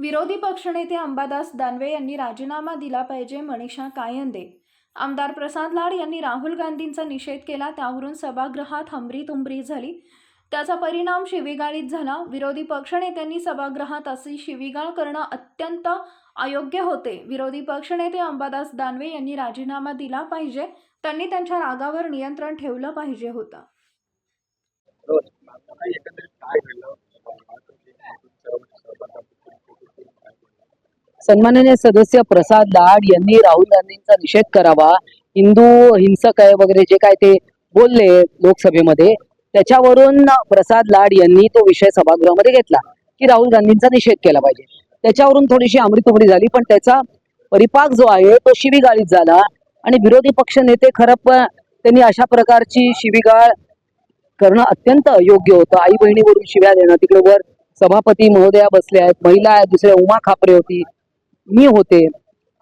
विरोधी पक्षनेते अंबादास दानवे यांनी राजीनामा दिला पाहिजे मनीषा कायंदे. आमदार प्रसाद लाड यांनी राहुल गांधींचा निषेध केला त्यावरून सभागृहात हमरी झाली. त्याचा परिणाम शिवीगाळीत झाला. विरोधी पक्षनेत्यांनी सभागृहात अशी शिवीगाळ करणं अत्यंत अयोग्य होते. विरोधी पक्षनेते अंबादास दानवे यांनी राजीनामा दिला पाहिजे. त्यांनी त्यांच्या रागावर नियंत्रण ठेवलं पाहिजे होतं. सन्माननीय सदस्य प्रसाद लाड यांनी राहुल गांधींचा निषेध करावा. हिंदू हिंसक आहे वगैरे जे काय ते बोलले लोकसभेमध्ये. त्याच्यावरून प्रसाद लाड यांनी तो विषय सभागृहामध्ये घेतला की राहुल गांधींचा निषेध केला पाहिजे. त्याच्यावरून थोडीशी अमृतोमरी झाली पण त्याचा परिपाक जो आहे तो शिवीगाळीत झाला आणि विरोधी पक्ष नेते खरं पण त्यांनी अशा प्रकारची शिवीगाळ करणं अत्यंत योग्य होतं. आई बहिणीवरून शिव्या देणं. तिकडे वर सभापती महोदया बसल्या आहेत महिला आहेत दुसऱ्या उमा खापरे होती. मी होते.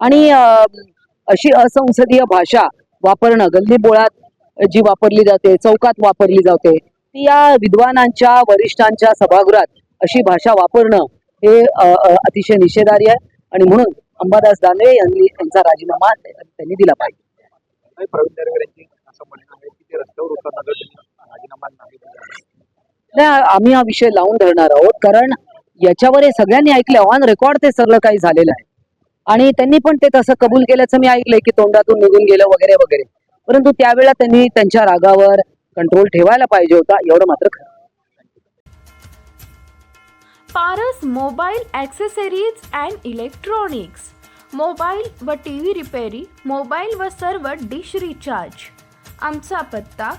आणि अशी असंसदीय भाषा वापरणं गल्ली बोळात जी वापरली जाते चौकात वापरली जाते ती या विद्वानांच्या वरिष्ठांच्या सभागृहात अशी भाषा वापरणं हे अतिशय निषेधार्ह आहे. आणि म्हणून अंबादास दानवे यांनी यांचा राजीनामा त्यांनी दिला पाहिजे. नाही आम्ही हा विषय लावून धरणार आहोत कारण याच्यावर हे सगळ्यांनी ऐकलं. ऑन रेकॉर्ड ते सगळं काही झालेलं आहे. आणि त्यांनी पण ते तसं कबूल केल्याचं मी ऐकलंय की तोंडातून निघून गेलं वगैरे वगैरे. परंतु त्यावेळेला त्यांनी त्यांच्या रागावर कंट्रोल ठेवायला पाहिजे होता एवढं मात्र खरं. Paras mobile accessories and electronics mobile व टी व्ही रिपेरी मोबाईल व सर्व डिश रिचार्ज आमचा पत्ता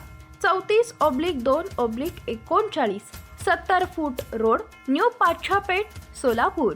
चौतीस ऑब्लिक दोन ऑब्लिक एकोणचाळीस सत्तर foot road new Pachhapeth Solapur.